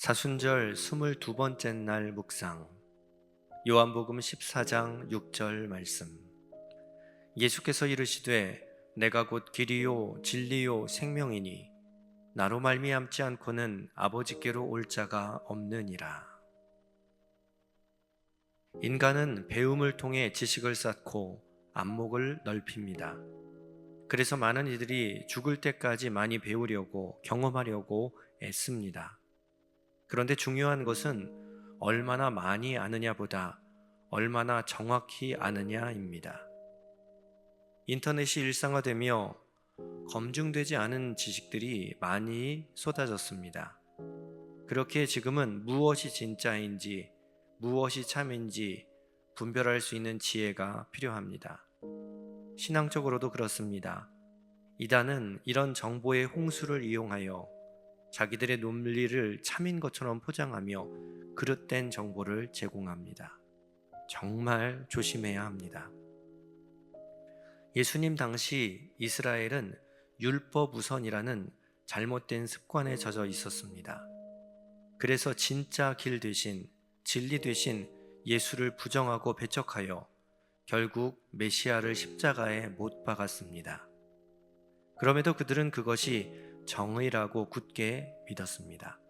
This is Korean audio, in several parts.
사순절 22번째 날 묵상 요한복음 14장 6절 말씀 예수께서 이르시되 내가 곧 길이요 진리요 생명이니 나로 말미암지 않고는 아버지께로 올 자가 없느니라 인간은 배움을 통해 지식을 쌓고 안목을 넓힙니다. 그래서 많은 이들이 죽을 때까지 많이 배우려고 경험하려고 애씁니다. 그런데 중요한 것은 얼마나 많이 아느냐보다 얼마나 정확히 아느냐입니다. 인터넷이 일상화되며 검증되지 않은 지식들이 많이 쏟아졌습니다. 그렇게 지금은 무엇이 진짜인지 무엇이 참인지 분별할 수 있는 지혜가 필요합니다. 신앙적으로도 그렇습니다. 이단은 이런 정보의 홍수를 이용하여 자기들의 논리를 참인 것처럼 포장하며 그릇된 정보를 제공합니다. 정말 조심해야 합니다. 예수님 당시 이스라엘은 율법 우선이라는 잘못된 습관에 젖어 있었습니다. 그래서 진짜 길 대신 진리 대신 예수를 부정하고 배척하여 결국 메시아를 십자가에 못 박았습니다. 그럼에도 그들은 그것이 정의라고 굳게 믿었습니다.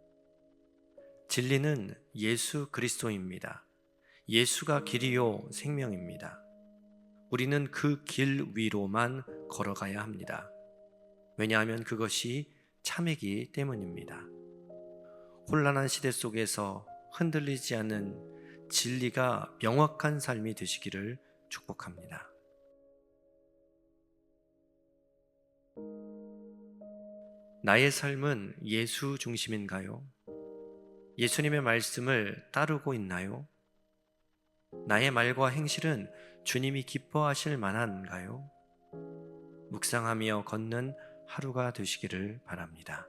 진리는 예수 그리스도입니다. 예수가 길이요 생명입니다. 우리는 그 길 위로만 걸어가야 합니다. 왜냐하면 그것이 참이기 때문입니다. 혼란한 시대 속에서 흔들리지 않는 진리가 명확한 삶이 되시기를 축복합니다. 나의 삶은 예수 중심인가요? 예수님의 말씀을 따르고 있나요? 나의 말과 행실은 주님이 기뻐하실 만한가요? 묵상하며 걷는 하루가 되시기를 바랍니다.